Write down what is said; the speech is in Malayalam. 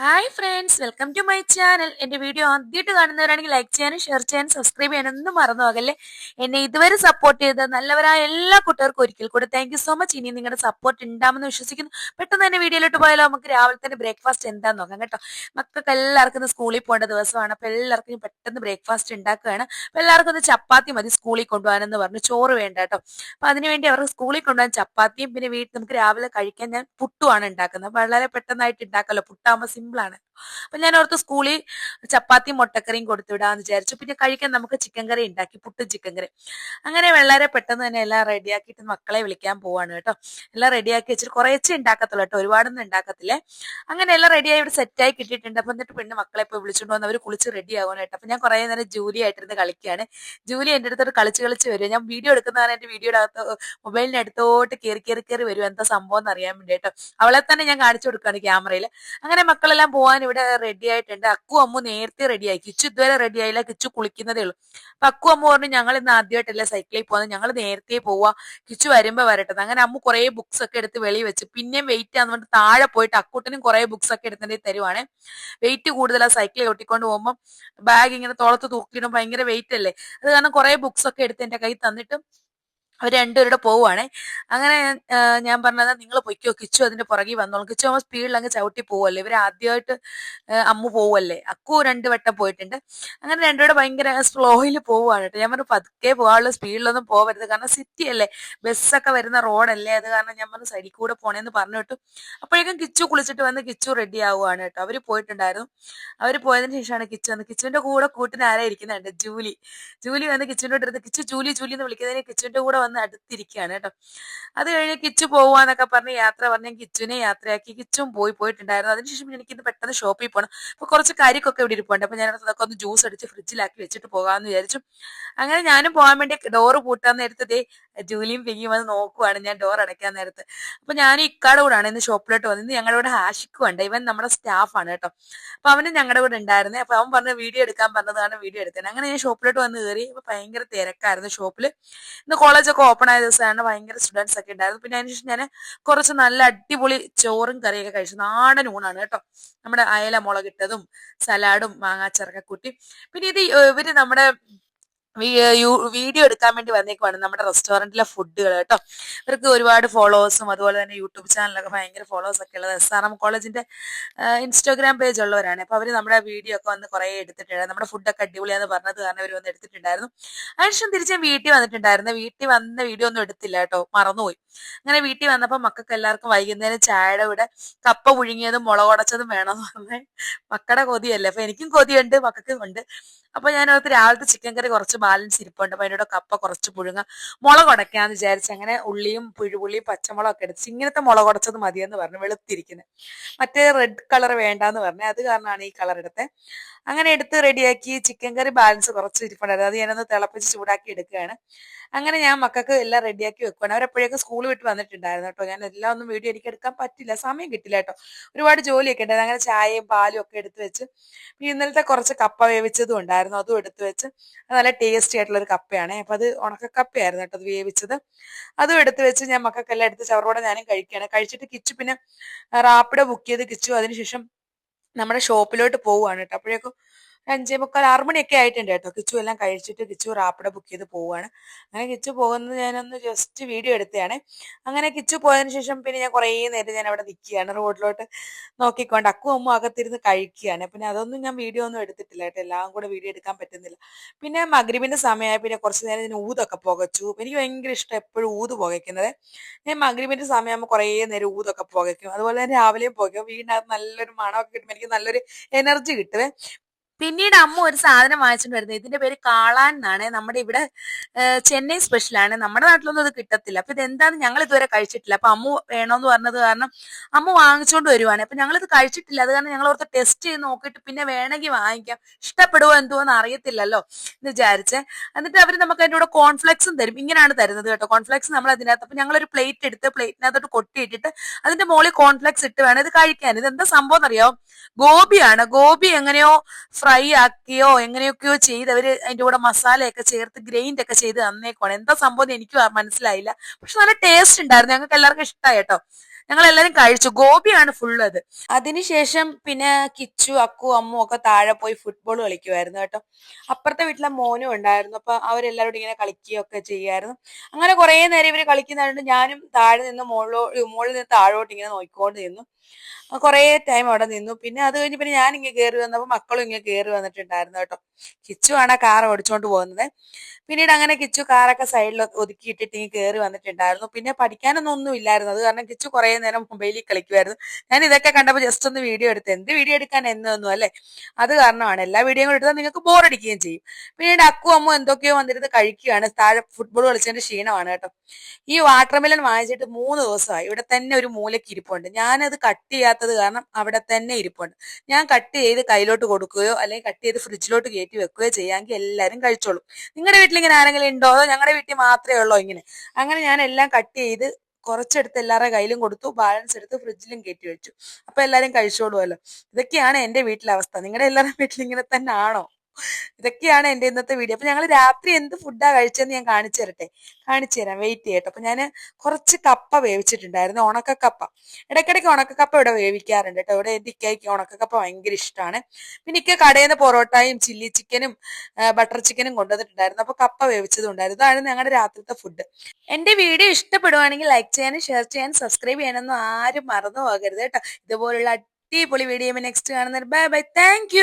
Hi friends welcome to my channel എന്റെ വീഡിയോ ആദ്യമായിട്ട് കാണുന്നവരാണെങ്കിൽ ലൈക്ക് ചെയ്യാനും ഷെയർ ചെയ്യാനും സബ്സ്ക്രൈബ് ചെയ്യാനൊന്നും മറന്നു പോകല്ലേ? എന്നെ ഇതുവരെ സപ്പോർട്ട് ചെയ്ത നല്ലവരായ എല്ലാ കൂട്ടുകാർക്കും ഒരിക്കൽ കൂടെ താങ്ക് സോ മച്ച് ഇനി നിങ്ങളുടെ സപ്പോർട്ട് ഉണ്ടാമെന്ന് വിശ്വസിക്കുന്നു. പെട്ടെന്ന് തന്നെ വീഡിയോയിലോട്ട് പോയാലോ? നമുക്ക് രാവിലെ തന്നെ ബ്രേക്ക്ഫാസ്റ്റ് എന്താന്ന് നോക്കാം കേട്ടോ. മക്കൾക്ക് എല്ലാവർക്കും സ്കൂളിൽ പോകേണ്ട ദിവസമാണ്. അപ്പൊ എല്ലാവർക്കും പെട്ടെന്ന് ബ്രേക്ക്ഫാസ്റ്റ് ഉണ്ടാക്കുകയാണ്. അപ്പൊ എല്ലാവർക്കും ഒന്ന് ചപ്പാത്തി മതി സ്കൂളിൽ കൊണ്ടുപോകാനെന്ന് പറഞ്ഞു. ചോറ് വേണ്ട കേട്ടോ. അപ്പൊ അതിനുവേണ്ടി അവർക്ക് സ്കൂളിൽ കൊണ്ടുപോകാൻ ചപ്പാത്തിയും പിന്നെ വീട്ടിൽ നമുക്ക് രാവിലെ കഴിക്കാൻ ഞാൻ പുട്ടുമാണ് ഉണ്ടാക്കുന്നത്. വളരെ പെട്ടെന്നായിട്ട് ഉണ്ടാക്കാമല്ലോ. പുട്ടാകുമ്പോൾ സിമ്പിൾ ആണ് അപ്പൊ ഞാൻ ഓർത്ത് സ്കൂളിൽ ചപ്പാത്തിയും മുട്ടക്കറിയും കൊടുത്തു വിടാന്ന് വിചാരിച്ചു. പിന്നെ കഴിക്കാൻ നമുക്ക് ചിക്കൻ കറി ഉണ്ടാക്കി പുട്ട് ചിക്കൻ കറി അങ്ങനെ വളരെ പെട്ടെന്ന് തന്നെ എല്ലാം റെഡിയാക്കിയിട്ട് മക്കളെ വിളിക്കാൻ പോവാണ് കേട്ടോ. എല്ലാം റെഡിയാക്കി വെച്ചിട്ട് കുറേച്ചേ ഉണ്ടാക്കത്തുള്ളൂ കേട്ടോ. ഒരുപാടൊന്നും ഉണ്ടാക്കത്തില്ലേ അങ്ങനെ എല്ലാം റെഡിയായി ഇവിടെ സെറ്റായി കിട്ടിയിട്ടുണ്ട്. അപ്പൊ എന്നിട്ട് പെണ്ണ് മക്കളെ പോയി വിളിച്ചുകൊണ്ട് വന്ന് അവർ കുളിച്ച് റെഡി ആവാണ് കേട്ടോ. അപ്പൊ ഞാൻ കുറേ നേരം ജൂലി ആയിട്ടിരുന്ന് കളിക്കുകയാണ് ജൂലി എന്റെ അടുത്തോട്ട് കളിച്ച് കളിച്ച് വരും. ഞാൻ വീഡിയോ എടുക്കുന്നതാണ് എന്റെ വീഡിയോയുടെ അകത്ത് മൊബൈലിന്റെ അടുത്തോട്ട് കയറി കയറി കയറി വരും. എന്താ സംഭവം എന്ന് അറിയാൻ വേണ്ടി കേട്ടോ അവളെ തന്നെ ഞാൻ കാണിച്ചു കൊടുക്കുകയാണ് ക്യാമറയിൽ അങ്ങനെ മക്കളെല്ലാം പോകാൻ ഇവിടെ റെഡി ആയിട്ടുണ്ട്. അക്കു അമ്മു നേരത്തെ റെഡിയായി കിച്ചു ഇതുവരെ റെഡി ആയില്ല. കിച്ചു കുളിക്കുന്നതേ ഉള്ളൂ. അപ്പൊ അക്കു അമ്മു പറഞ്ഞു ഞങ്ങൾ ഇന്ന് ആദ്യമായിട്ടല്ല സൈക്കിളിൽ പോകുന്നത്. ഞങ്ങൾ നേരത്തെ പോവാ. കിച്ചു വരുമ്പോ വരട്ടെ. അങ്ങനെ അമ്മു കുറെ ബുക്സ് ഒക്കെ എടുത്ത് വെളി വെച്ച്. പിന്നെയും വെയിറ്റ് ആന്ന് പറഞ്ഞിട്ട് താഴെ പോയിട്ട് അക്കൂട്ടനും കുറെ ബുക്സ് ഒക്കെ എടുത്തിട്ട് തരുവാണ്. വെയിറ്റ് കൂടുതലാ സൈക്കിളിൽ ഒട്ടിക്കൊണ്ട് പോകുമ്പോൾ ബാഗ് ഇങ്ങനെ തോളത്ത് തൂക്കിയിടും ഭയങ്കര വെയിറ്റ് അല്ലേ? അത് കാരണം കുറെ ബുക്സ് ഒക്കെ എടുത്ത് എന്റെ കൈ തന്നിട്ട് അവർ രണ്ടുപേരുടെ പോവുകയാണെ അങ്ങനെ ഞാൻ പറഞ്ഞത് നിങ്ങൾ പൊയ്ക്കോ കിച്ചു അതിന്റെ പുറകിൽ വന്നോളും. കിച്ചു ആകുമ്പോൾ സ്പീഡിൽ അങ്ങ് ചവിട്ടി പോവല്ലേ. ഇവർ ആദ്യമായിട്ട് അമ്മ പോവല്ലേ. അക്കു രണ്ട് വട്ടം പോയിട്ടുണ്ട്. അങ്ങനെ രണ്ടുപേരുടെ ഭയങ്കര സ്ലോയിൽ പോവുകയാണ് ഞാൻ പറഞ്ഞു പതുക്കെ പോകാനുള്ള സ്പീഡിലൊന്നും പോവരുത്. കാരണം സിറ്റി അല്ലേ. ബസ്സൊക്കെ വരുന്ന റോഡല്ലേ അത് കാരണം ഞാൻ പറഞ്ഞു സൈഡിൽ കൂടെ പോണേന്ന് പറഞ്ഞു വിട്ടു. അപ്പോഴേക്കും കിച്ചു കുളിച്ചിട്ട് വന്ന് കിച്ചു റെഡി ആവുകയാണ് കേട്ടോ. അവർ പോയിട്ടുണ്ടായിരുന്നു. അവർ പോയതിനു ശേഷമാണ് കിച്ചു വന്ന് കിച്ചുവിന്റെ കൂടെ കൂട്ടിന് ആരായിരിക്കുന്നുണ്ട് ജൂലി. ജൂലി വന്ന് കിച്ചുവിന്റെ അടുത്ത് കിച്ചു ജൂലി ജൂലി എന്ന് വിളിക്കുന്നതിന് കിച്ചുവിന്റെ കൂടെ വന്ന് അടുത്തിരിക്കുകയാണ് കേട്ടോ. അത് കഴിഞ്ഞ് കിച്ചു പോവാന്നൊക്കെ പറഞ്ഞ് യാത്ര പറഞ്ഞ് കിച്ചുവിനെ യാത്രയാക്കി. കിച്ചും പോയി പോയിട്ടുണ്ടായിരുന്നു. അതിനുശേഷം എനിക്ക് ഇന്ന് പെട്ടെന്ന് ഷോപ്പിൽ പോകണം അപ്പൊ കുറച്ച് കാര്യക്കൊക്കെ ഇവിടെ ഇരിപ്പുണ്ട്. അപ്പൊ ഞാൻ അതൊക്കെ ഒന്ന് ജ്യൂസ് അടിച്ച് ഫ്രിഡ്ജിലാക്കി വെച്ചിട്ട് പോകാമെന്ന് വിചാരിച്ചു. അങ്ങനെ ഞാനും പോകാൻ വേണ്ടി ഡോറ് പൂട്ടാൻ നേരത്തെ ദേ ജൂലിയും പിങ്ങിയും വന്ന് നോക്കുവാണ്. ഞാൻ ഡോർ അടയ്ക്കാൻ നേരത്ത്. അപ്പൊ ഞാൻ ഇക്കാട് കൂടാണ് ഇന്ന് ഷോപ്പിലോട്ട് വന്നത്. ഞങ്ങളുടെ കൂടെ ഉണ്ട് ഇവൻ നമ്മുടെ സ്റ്റാഫാണ് കേട്ടോ. അപ്പൊ അവനും ഞങ്ങളുടെ കൂടെ ഉണ്ടായിരുന്നേ. അപ്പൊ അവൻ പറഞ്ഞ വീഡിയോ എടുക്കാൻ പറഞ്ഞതാണ് വീഡിയോ എടുക്കാൻ അങ്ങനെ ഞാൻ ഷോപ്പിലോട്ട് വന്ന് കയറി ഭയങ്കര തിരക്കായിരുന്നു ഷോപ്പിൽ ഇന്ന് കോളേജൊക്കെ ഓപ്പൺ ആയ ദിവസമാണ് ഭയങ്കര സ്റ്റുഡൻസ് ഒക്കെ ഉണ്ടായിരുന്നു പിന്നെ അതിനുശേഷം ഞാൻ കുറച്ച് നല്ല അടിപൊളി ചോറും കറിയൊക്കെ കഴിച്ചു. നാടൻ ഊണാണ് കേട്ടോ. നമ്മുടെ അയല മുളകിട്ടതും സലാഡും മാങ്ങാച്ചറൊക്കെ കൂട്ടി. പിന്നെ ഇത് ഇവർ നമ്മുടെ വീഡിയോ എടുക്കാൻ വേണ്ടി വന്നേക്കുവാണ് നമ്മുടെ റെസ്റ്റോറന്റിലെ ഫുഡുകൾ കേട്ടോ. ഇവർക്ക് ഒരുപാട് ഫോളോവേഴ്സും അതുപോലെ തന്നെ യൂട്യൂബ് ചാനലൊക്കെ ഭയങ്കര ഫോളോവേഴ്സ് ഒക്കെ ഉള്ളത്. എസ് ആർ എം കോളേജിന്റെ ഇൻസ്റ്റാഗ്രാം പേജ് ഉള്ളവരാണ്. അപ്പൊ അവർ നമ്മുടെ വീഡിയോ ഒക്കെ വന്ന് കുറെ എടുത്തിട്ടുണ്ടായിരുന്നു നമ്മുടെ ഫുഡൊക്കെ അടിപൊളിയാന്ന് പറഞ്ഞത് കാരണം അവർ വന്ന് എടുത്തിട്ടുണ്ടായിരുന്നു. അതിനുശേഷം തിരിച്ച് വീട്ടിൽ വന്നിട്ടുണ്ടായിരുന്നു. വീട്ടിൽ വന്ന വീഡിയോ ഒന്നും എടുത്തില്ല കേട്ടോ. മറന്നുപോയി. അങ്ങനെ വീട്ടിൽ വന്നപ്പോൾ മക്കൾക്ക് എല്ലാവർക്കും വൈകുന്നേരം ചായയുടെ കൂടെ കപ്പ പുഴുങ്ങിയതും മുളകുടച്ചതും വേണമെന്ന് പറഞ്ഞേ മക്കളുടെ കൊതിയല്ലേ? അപ്പൊ എനിക്കും കൊതിയുണ്ട് മക്കൾക്കും ഉണ്ട്. അപ്പൊ ഞാൻ ഓർത്ത് രാവിലത്തെ ചിക്കൻ കറി കുറച്ച് ബാലൻസ് ഇരിപ്പുണ്ട്. അപ്പൊ അതിന്റെ കപ്പ കുറച്ച് പുഴുങ്ങ. മുളക് ഉടയ്ക്കാന്ന് വിചാരിച്ച് അങ്ങനെ ഉള്ളിയും പുഴുപുള്ളിയും പച്ചമുളകൊക്കെ എടുത്ത് ഇങ്ങനത്തെ മുളക് ഉടച്ചത് മതിയെന്ന് പറഞ്ഞു വെളുത്തിരിക്കുന്നത് മറ്റേ റെഡ് കളർ വേണ്ടാന്ന് പറഞ്ഞു. അത് കാരണമാണ് ഈ കളർ എടുത്തത് അങ്ങനെ എടുത്ത് റെഡിയാക്കി ചിക്കൻ കറി ബാലൻസ് കുറച്ച് ഇരിപ്പുണ്ടായിരുന്നു. അത് ഞാനൊന്ന് തിളപ്പിച്ച് ചൂടാക്കി എടുക്കുകയാണ്. അങ്ങനെ ഞാൻ മക്കൾക്ക് എല്ലാം റെഡിയാക്കി വെക്കുകയാണ് അവരെപ്പോഴേക്കും സ്കൂൾ വിട്ട് വന്നിട്ടുണ്ടായിരുന്നു കേട്ടോ. ഞാൻ എല്ലാം ഒന്നും വീഡിയോ എനിക്ക് എടുക്കാൻ പറ്റില്ല. സമയം കിട്ടില്ല കേട്ടോ. ഒരുപാട് ജോലിയൊക്കെ ഉണ്ടായിരുന്നു. അങ്ങനെ ചായയും പാലും ഒക്കെ എടുത്ത് വെച്ച് ഇന്നലത്തെ കുറച്ച് കപ്പ വേവിച്ചതും ഉണ്ടായിരുന്നു. അതും എടുത്തു വെച്ച് നല്ല ടേസ്റ്റി ആയിട്ടുള്ള ഒരു കപ്പയാണ്. അപ്പം അത് ഉണക്ക ഉണക്കക്കപ്പയായിരുന്നു കേട്ടോ അത് വേവിച്ചത്. അതും എടുത്തു വെച്ച് ഞാൻ മക്കൾക്കെല്ലാം എടുത്ത് ചവറോടെ ഞാനും കഴിക്കുകയാണ്. കഴിച്ചിട്ട് കിച്ചു പിന്നെ റാപ്പിഡോ ബുക്ക് ചെയ്ത് കിച്ചു. അതിനുശേഷം നമ്മുടെ ഷോപ്പിലോട്ട് പോവുകയാണ് കേട്ടോ. അപ്പോഴേക്കും അഞ്ചേ മുക്കാൽ ആറ് മണിയൊക്കെ ആയിട്ടുണ്ട് കേട്ടോ. കിച്ചു എല്ലാം കഴിച്ചിട്ട് കിച്ചു റാപ്പിടെ ബുക്ക് ചെയ്ത് പോവുകയാണ് അങ്ങനെ കിച്ചു പോകുന്നത് ഞാനൊന്ന് ജസ്റ്റ് വീഡിയോ എടുത്തതാണ്. അങ്ങനെ കിച്ചു പോയതിനു ശേഷം പിന്നെ ഞാൻ കുറേ നേരം ഞാൻ അവിടെ നിൽക്കുകയാണ് റോഡിലോട്ട് നോക്കിക്കൊണ്ട് അക്കും അമ്മ അകത്തിരുന്ന് കഴിക്കുകയാണ്. പിന്നെ അതൊന്നും ഞാൻ വീഡിയോ ഒന്നും എടുത്തിട്ടില്ല കേട്ടോ. എല്ലാം കൂടെ വീഡിയോ എടുക്കാൻ പറ്റുന്നില്ല. പിന്നെ മഗ്രിബിന്റെ സമയമായി. പിന്നെ കുറച്ച് നേരം ഞാൻ ഊതൊക്കെ പുകച്ചു. എനിക്ക് ഭയങ്കര ഇഷ്ടം എപ്പോഴും ഊത് പുകയ്ക്കുന്നത്. ഞാൻ മഗ്രിബിന്റെ സമയമാകുമ്പോൾ കുറേ നേരം ഊതൊക്കെ പുകയ്ക്കും. അതുപോലെ തന്നെ രാവിലെയും പുകയ്ക്കും. വീടിനകത്ത് നല്ലൊരു മണമൊക്കെ കിട്ടുമ്പോൾ എനിക്ക് നല്ലൊരു എനർജി കിട്ടുവേ പിന്നീട് അമ്മ ഒരു സാധനം വാങ്ങിച്ചിട്ട് വരുന്നത് ഇതിന്റെ പേര് കാളാൻ എന്നാണ്. നമ്മുടെ ഇവിടെ ചെന്നൈ സ്പെഷ്യലാണ് നമ്മുടെ നാട്ടിലൊന്നും അത് കിട്ടത്തില്ല. അപ്പൊ ഇത് എന്താന്ന് ഞങ്ങൾ ഇതുവരെ കഴിച്ചിട്ടില്ല. അപ്പൊ അമ്മ വേണോന്ന് പറഞ്ഞത് കാരണം അമ്മ വാങ്ങിച്ചുകൊണ്ട് വരുവാണ്. അപ്പൊ ഞങ്ങൾ ഇത് കഴിച്ചിട്ടില്ല. അത് കാരണം ഞങ്ങൾ ഓർത്ത് ടെസ്റ്റ് ചെയ്ത് നോക്കിയിട്ട് പിന്നെ വേണമെങ്കിൽ വാങ്ങിക്കാം. ഇഷ്ടപ്പെടുവോ എന്തോ എന്ന് അറിയത്തില്ലല്ലോ എന്ന് വിചാരിച്ച്. എന്നിട്ട് അവർ നമുക്ക് അതിന്റെ കൂടെ കോൺഫ്ലെക്സും തരും. ഇങ്ങനെയാണ് തരുന്നത് കേട്ടോ. കോൺഫ്ലെക്സ് നമ്മൾ അതിനകത്ത് അപ്പൊ ഞങ്ങൾ ഒരു പ്ലേറ്റ് എടുത്ത് പ്ലേറ്റിനകത്തോട്ട് കൊട്ടിയിട്ടിട്ട് അതിന്റെ മുകളിൽ കോൺഫ്ലെക്സ് ഇട്ട് വേണം ഇത് കഴിക്കാൻ. ഇത് എന്താ സംഭവം എന്നറിയോ? ഗോപിയാണ്. ഗോപി എങ്ങനെയോ ഫ്രൈ ആക്കിയോ എങ്ങനെയൊക്കെയോ ചെയ്ത് അവർ അതിന്റെ കൂടെ മസാലയൊക്കെ ചേർത്ത് ഗ്രൈൻഡ് ഒക്കെ ചെയ്ത് തന്നേക്കുവാണ്. എന്താ സംഭവം എനിക്ക് മനസ്സിലായില്ല. പക്ഷെ നല്ല ടേസ്റ്റ് ഉണ്ടായിരുന്നു. ഞങ്ങൾക്ക് എല്ലാവർക്കും ഇഷ്ടമായി കേട്ടോ. ഞങ്ങൾ എല്ലാവരും കഴിച്ചു. ഗോപിയാണ് ഫുൾ അത്. അതിനുശേഷം പിന്നെ കിച്ചു അക്കു അമ്മു ഒക്കെ താഴെ പോയി ഫുട്ബോൾ കളിക്കുമായിരുന്നു കേട്ടോ. അപ്പുറത്തെ വീട്ടിലെ മോനും ഉണ്ടായിരുന്നു. അപ്പൊ അവരെല്ലാവരും ഇങ്ങനെ കളിക്കുകയൊക്കെ ചെയ്യായിരുന്നു അങ്ങനെ കുറെ നേരം ഇവർ കളിക്കുന്നതായിട്ട് ഞാനും താഴെ നിന്ന് മുകളിലോ മുകളിൽ നിന്ന് താഴോട്ട് ഇങ്ങനെ നോക്കിക്കൊണ്ട് നിന്നു കുറെ ടൈം അവിടെ നിന്നു. പിന്നെ അത് കഴിഞ്ഞ് പിന്നെ ഞാൻ ഇങ്ങനെ കയറി വന്നപ്പോൾ മക്കളും ഇങ്ങനെ കയറി വന്നിട്ടുണ്ടായിരുന്നു കേട്ടോ. കിച്ചു ആണ് കാർ ഓടിച്ചുകൊണ്ട് പോകുന്നത്. പിന്നീട് അങ്ങനെ കിച്ചു കാറൊക്കെ സൈഡിൽ ഒതുക്കിയിട്ടിട്ട് ഇങ്ങനെ കയറി വന്നിട്ടുണ്ടായിരുന്നു. പിന്നെ പഠിക്കാനൊന്നും ഒന്നും ഇല്ലായിരുന്നു. അത് കാരണം കിച്ചു കുറേ നേരം മൊബൈലിൽ കളിക്കുമായിരുന്നു ഞാൻ ഇതൊക്കെ കണ്ടപ്പോൾ ജസ്റ്റ് ഒന്ന് വീഡിയോ എടുത്ത് എന്ത് വീഡിയോ എടുക്കാൻ എന്നൊന്നും അല്ലേ? അത് കാരണമാണ്. എല്ലാ വീഡിയോയും എടുത്താൽ നിങ്ങൾക്ക് ബോറടിക്കുകയും ചെയ്യും. പിന്നീട് അക്കു അമ്മ എന്തൊക്കെയോ വന്നിരുന്ന് കഴിക്കുകയാണ്. താഴെ ഫുട്ബോൾ കളിച്ചതിന്റെ ക്ഷീണമാണ് കേട്ടോ. ഈ വാട്ടർമെലൻ വാങ്ങിച്ചിട്ട് മൂന്ന് ദിവസമായി. ഇവിടെ തന്നെ ഒരു മൂലയ്ക്ക് ഇരിപ്പുണ്ട്. ഞാനത് കട്ട് ചെയ്യാത്തത് കാരണം അവിടെ തന്നെ ഇരിപ്പുണ്ട്. ഞാൻ കട്ട് ചെയ്ത് കയ്യിലോട്ട് കൊടുക്കുകയോ അല്ലെങ്കിൽ കട്ട് ചെയ്ത് ഫ്രിഡ്ജിലോട്ട് കയറ്റി വെക്കുകയോ ചെയ്യാമെങ്കിൽ എല്ലാവരും കഴിച്ചോളും. നിങ്ങളുടെ വീട്ടിൽ ഇങ്ങനെ ആരെങ്കിലും ഉണ്ടോ? അതോ ഞങ്ങളുടെ വീട്ടിൽ മാത്രമേ ഉള്ളോ ഇങ്ങനെ? അങ്ങനെ ഞാൻ എല്ലാം കട്ട് ചെയ്ത് കുറച്ചെടുത്ത് എല്ലാവരുടെ കയ്യിലും കൊടുത്തു ബാലൻസ് എടുത്ത് ഫ്രിഡ്ജിലും കയറ്റി വെച്ചു. അപ്പൊ എല്ലാവരും കഴിച്ചോളുമല്ലോ. ഇതൊക്കെയാണ് എന്റെ വീട്ടിലെ അവസ്ഥ. നിങ്ങളുടെ എല്ലാവരുടെ വീട്ടിൽ ഇങ്ങനെ തന്നെ ആണോ? ഇതൊക്കെയാണ് എന്റെ ഇന്നത്തെ വീഡിയോ അപ്പൊ ഞങ്ങൾ രാത്രി എന്ത് ഫുഡാ കഴിച്ചതെന്ന് ഞാൻ കാണിച്ചു തരട്ടെ? കാണിച്ചു തരാം. വെയിറ്റ് ചെയ്യട്ടെ. അപ്പൊ ഞാൻ കുറച്ച് കപ്പ വേവിച്ചിട്ടുണ്ടായിരുന്നു. ഉണക്കക്കപ്പ. കപ്പ ഇടയ്ക്കിടയ്ക്ക് ഉണക്കക്കപ്പ ഇവിടെ വേവിക്കാറുണ്ട് കേട്ടോ. ഇവിടെ എന്റെ ഇക്കയ്ക്ക് ഉണക്കക്കപ്പ ഭയങ്കര ഇഷ്ടമാണ്. പിന്നെ ഇക്ക കടയിൽ നിന്ന് പൊറോട്ടയും ചില്ലി ചിക്കനും ബട്ടർ ചിക്കനും കൊണ്ടുവന്നിട്ടുണ്ടായിരുന്നു. അപ്പൊ കപ്പ വേവിച്ചതുണ്ടായിരുന്നു. അതാണ് ഞങ്ങളുടെ രാത്രിത്തെ ഫുഡ് എന്റെ വീഡിയോ ഇഷ്ടപ്പെടുവാണെങ്കിൽ ലൈക്ക് ചെയ്യാനും ഷെയർ ചെയ്യാനും സബ്സ്ക്രൈബ് ചെയ്യാനൊന്നും ആരും മറന്നു പോകരുത് കേട്ടോ. ഇതുപോലുള്ള അടിപൊളി വീഡിയോ നെക്സ്റ്റ് കാണുന്നത് ബൈ ബൈ താങ്ക്